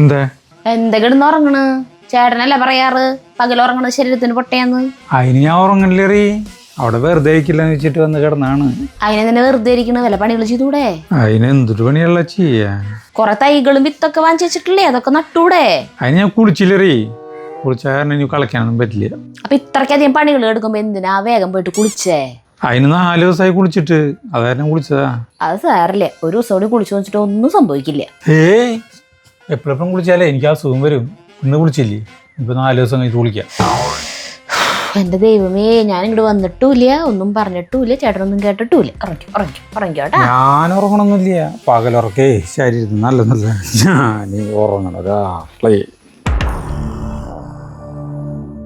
എന്താ? എന്താ കിടന്ന് ഉറങ്ങണ്? ചേട്ടനല്ലേ പറയാറ്? പകൽ ശരീരത്തിന് പൊട്ടയാന്ന്. അതിന് ഞാൻ ഉറങ്ങണില്ലേറി അവിടെ വെറുതെ ഇരിക്കില്ലെന്ന് വെച്ചിട്ട് വന്ന് കിടന്നാണ്. അതിനെ തന്നെ വെറുതെ ഇരിക്കണ. വല്ല പണികൾ ചെയ്തൂടെ? അതിന് എന്തൊരു പണിയല്ല ചെയ്യാ. കൊറേ തൈകളും വിത്തൊക്കെ വാങ്ങിച്ചു വെച്ചിട്ടില്ലേ? അതൊക്കെ നട്ടൂടെ? അതിന് ഞാൻ കുളിച്ചില്ലേറി കുളിച്ച കാരണം ഇനി കളിക്കാനൊന്നും പറ്റില്ല. അപ്പൊ ഇത്രക്കധികം പണികൾ എടുക്കുമ്പോ എന്തിനാ വേഗം പോയിട്ട് കുളിച്ചേ? അതിന് നാല് ദിവസമായി കുളിച്ചിട്ട്. അതായിരുന്നു കുളിച്ചതാ. അത് സാറില്ലേ ഒരു ദിവസം കൂടി കുളിച്ചു വെച്ചിട്ട് ഒന്നും സംഭവിക്കില്ല. ഏയ് എപ്പോഴെപ്പോഴും കുളിച്ചാലേ എനിക്ക് ആ സുഖം വരും. ഇന്ന് കുളിച്ചില്ലേ? ഇപ്പൊ നാല് ദിവസം കഴിഞ്ഞ് കുളിക്കാം. എന്റെ ദൈവമേ ഞാൻ ഇങ്ങോട്ട് വന്നിട്ടുമില്ല. ഒന്നും പറഞ്ഞിട്ടുമില്ല. ചേട്ടനൊന്നും കേട്ടിട്ടുമില്ല. ഉറങ്ങി ഉറങ്ങി ഉറങ്ങിക്കോട്ടെ ഞാൻ ഉറങ്ങണമെന്നില്ല പകലുറക്കേ. ശരീരത്തിന് നല്ല നല്ല ഞാൻ ഉറങ്ങണതാ.